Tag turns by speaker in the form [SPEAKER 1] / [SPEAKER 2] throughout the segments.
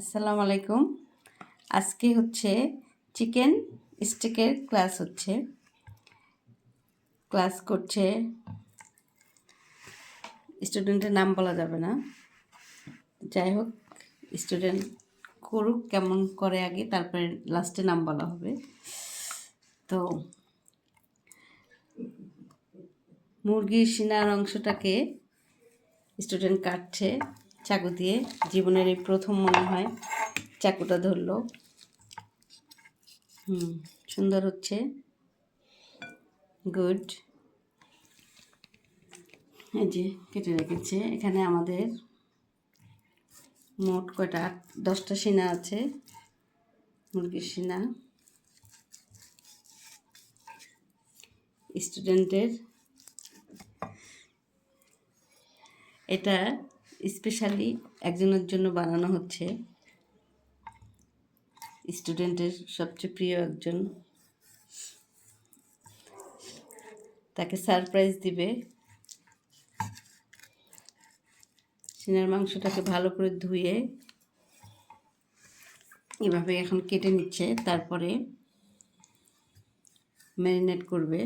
[SPEAKER 1] আসসালামু আলাইকুম। আজকে হচ্ছে চিকেন স্টিকের ক্লাস হচ্ছে। ক্লাস করছে, স্টুডেন্টের নাম বলা যাবে না। যাই হোক, স্টুডেন্ট করুক, কেমন করে আগে, তারপরে লাস্টে নাম বলা হবে। তো, মুরগির সিনার অংশটাকে স্টুডেন্ট কাটছে। চাকু দিয়ে জীবনের এই প্রথম মনে হয় চাকুটা ধরলো। হুম, সুন্দর হচ্ছে। গুড। এই যে কেটে রেখেছে। এখানে আমাদের মোট কয়টা? দশটা সিনা আছে। মুরগির সিনা। স্টুডেন্টের। এটা স্পেশালি একজনের জন্য বানানো হচ্ছে। স্টুডেন্টের সবচেয়ে প্রিয় একজন। তাকে সারপ্রাইজ দিবে। সিনার মাংসটাকে ভালো করে ধুয়ে এভাবে এখন কেটে নিচ্ছে। তারপরে ম্যারিনেট করবে।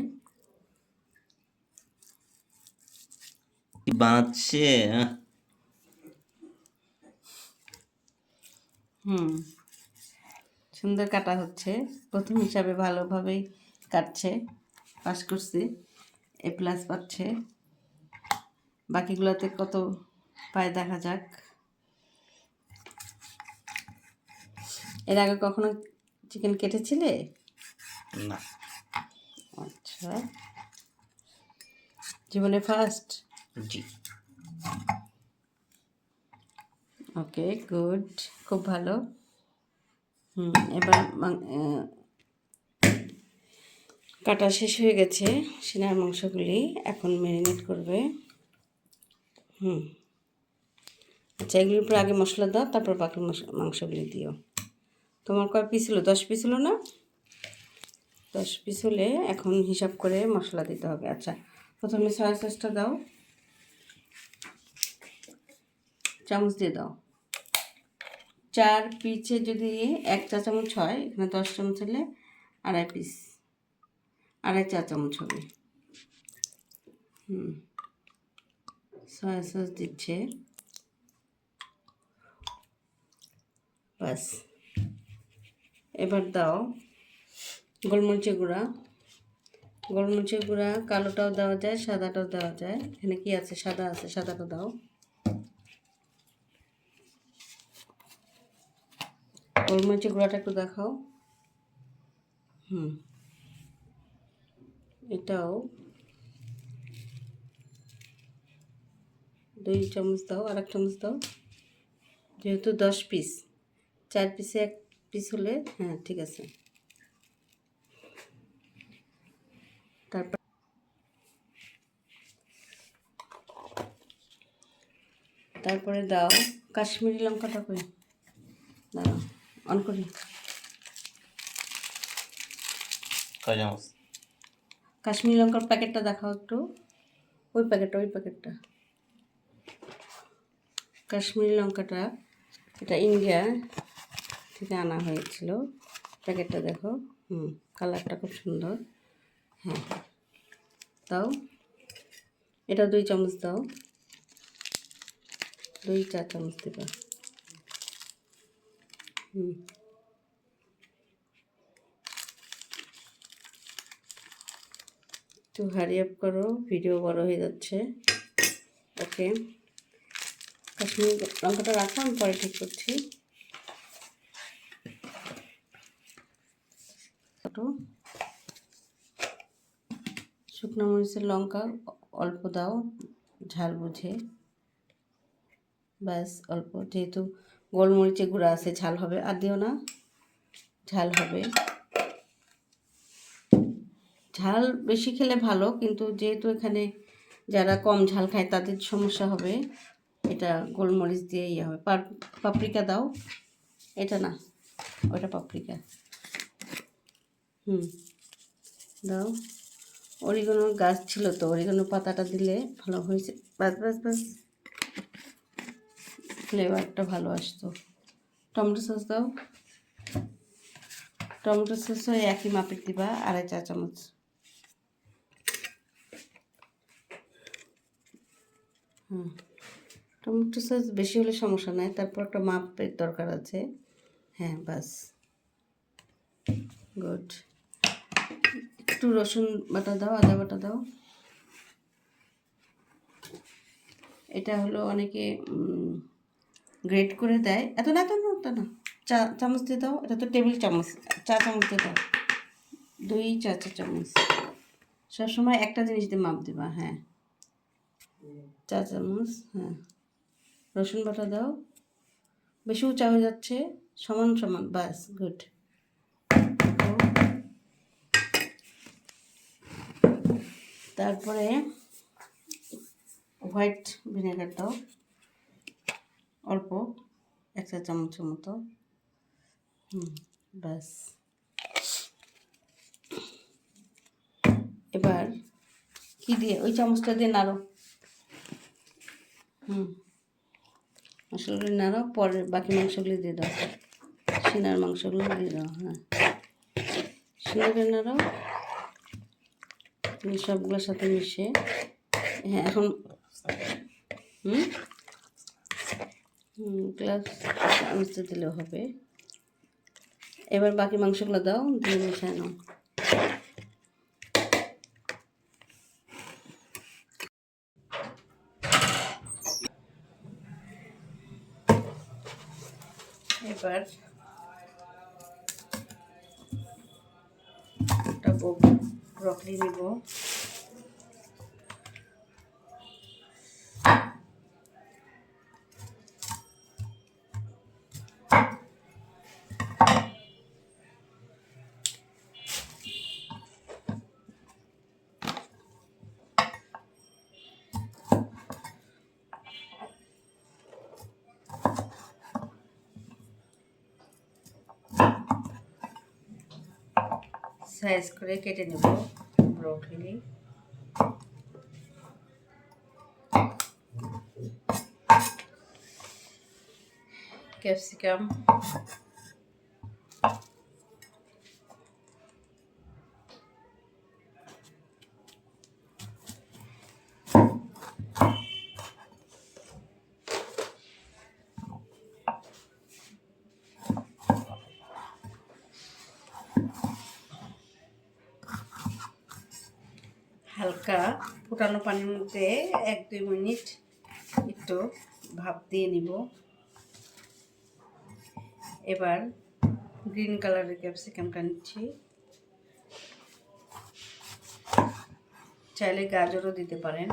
[SPEAKER 2] বাঁচছে
[SPEAKER 1] হুম। সুন্দর কাটা হচ্ছে। প্রথম হিসাবে ভালোভাবেই কাটছে। পাস করছে। এ প্লাস পাচ্ছে। বাকিগুলোতে কত পায় দেখা যাক। এর আগে কখনো চিকেন কেটেছিলে?
[SPEAKER 2] না।
[SPEAKER 1] আচ্ছা। জীবনে ফার্স্ট
[SPEAKER 2] জি।
[SPEAKER 1] ওকে গুড খুব ভালো। হুম, এবার কাটা শেষ হয়ে গেছে সিনার মাংসগুলি, এখন ম্যারিনেট করবে। হুম আচ্ছা এগুলির উপরে আগে মশলা দাও, তারপর বাকি মাংসগুলি দিও। তোমার কয় পিস হলো? দশ পিস হলো না? দশ পিস হলে এখন হিসাব করে মশলা দিতে হবে। আচ্ছা প্রথমে সয়া সসটা দাও। চামচ দিয়ে দাও। চার পিসে যদি এক চা চামচ হয়, এখানে দশ চামচ হলে আড়াই পিস, আড়াই চা চামচ হবে। সয়া সস দিচ্ছে। বাস এবার দাও গোলমরিচের গুঁড়া। গোলমরিচের গুঁড়া কালোটাও দেওয়া যায়, সাদাটাও দেওয়া যায়। এখানে কি আছে? সাদা আছে, সাদাটা দাও। গোলমরিচের গুঁড়াটা একটু দেখাও। হুম। এটাও দুই চামচ দাও আর এক চামচ দাও। যেহেতু দশ পিস, চার পিসে এক পিস হলে হ্যাঁ ঠিক আছে। তারপর তারপরে দাও কাশ্মীরি লঙ্কাটা কই? দাঁড়াও। অন করি। কাশ্মীরি লঙ্কার প্যাকেটটা দেখাও একটু। ওই প্যাকেটটা ওই প্যাকেটটা। কাশ্মীরি লঙ্কাটা এটা ইন্ডিয়া থেকে আনা হয়েছিল। প্যাকেটটা দেখো। হুম কালারটা খুব সুন্দর। হ্যাঁ। দাও। এটা দুই চামচ দাও। দুই চা চামচ দেবা। হুম একটু হারি আপ করো ভিডিও বড় হয়ে যাচ্ছে। ওকে কাশ্মীর লঙ্কাটা রাখো, আমি পরে ঠিক করছি। শুকনো মরিচের লঙ্কা অল্প দাও, ঝাল বুঝে। ব্যাস, অল্প। যেহেতু গোলমরিচের গুঁড়া আছে, ঝাল হবে। আর দিও না, ঝাল হবে। ঝাল বেশি খেলে ভালো, কিন্তু যেহেতু এখানে যারা কম ঝাল খায়, তাদের সমস্যা হবে। এটা গোলমরিচ দিয়ে ইয়ে হবে। পার পাপরিকা দাও। এটা না, ওটা পাপরিকা হুম, দাও। অরিগানোর গাছ ছিল তো, অরিগানো পাতাটা দিলে ভালো হয়েছে। বাস বাস বাস ফ্লেভারটা ভালো আসতো। টমেটো সস দাও। টমেটো সসও একই মাপের দিবা, আড়াই চা চামচ। হুম। টমেটো সস বেশি হলে সমস্যা নাই, তারপর একটা মাপের দরকার আছে। হ্যাঁ বাস। গুড। একটু রসুন বাটা দাও, আদা বাটা দাও। এটা হলো অনেকে গ্রেট করে দেয়। এত না এত না এত না। চা, চামচ দিয়ে দাও। এটা তো টেবিল চামচ। চা চামচ দিয়ে দাও। দুই চা চা চামচ। সবসময় একটা জিনিস দিয়ে মাপ দিবা হ্যাঁ। চা চামচ হ্যাঁ। রসুন বাটা দাও। বেশি উঁচা হয়ে যাচ্ছে। সমান সমান। বাস গুড তারপরে হোয়াইট ভিনেগার দাও। অল্প এক চা চামচের মতো। হুম, ব্যাস। এবার কি দিয়ে, ওই চামচটা দিয়ে নাড়ো। হুম, মশলাগুলো নাড়ো, পরে বাকি মাংসগুলি দিয়ে দাও। সিনার মাংসগুলো দিয়ে দাও হ্যাঁ। সিনাকে নাড়াও দিয়ে সবগুলোর সাথে মিশে হ্যাঁ এখন, হুম? গ্লাস চামচে দিলেও হবে। এবার বাকি মাংসগুলো দাও, দিয়ে মিশায় নাও। এবার একটা ব্রকলি নিব। সাইজ করে কেটে নেব ব্রোকলি ক্যাপসিকাম হালকা ফুটানো পানির মধ্যে এক, দুই মিনিট একটু ভাপ দিয়ে নিব। এবার গ্রিন কালারের ক্যাপসিকামটা নিচ্ছি চাইলে গাজরও দিতে পারেন।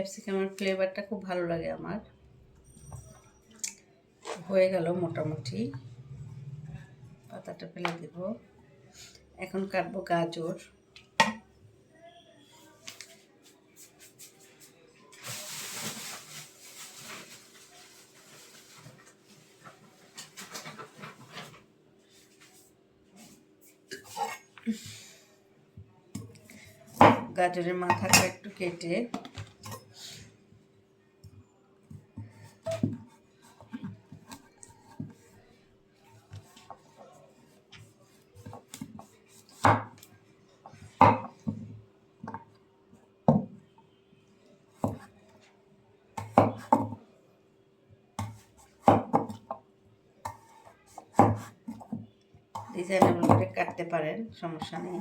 [SPEAKER 1] ক্যাপসিকামের ফ্লেভারটা খুব ভালো লাগে আমার। হয়ে গেল মোটামুটি। পাতাটা ফেলে দেব। এখন কাটবো গাজর। গাজরের মাথাটা একটু কেটে ডিজাইনেবল করে কাটতে পারেন সমস্যা নেই।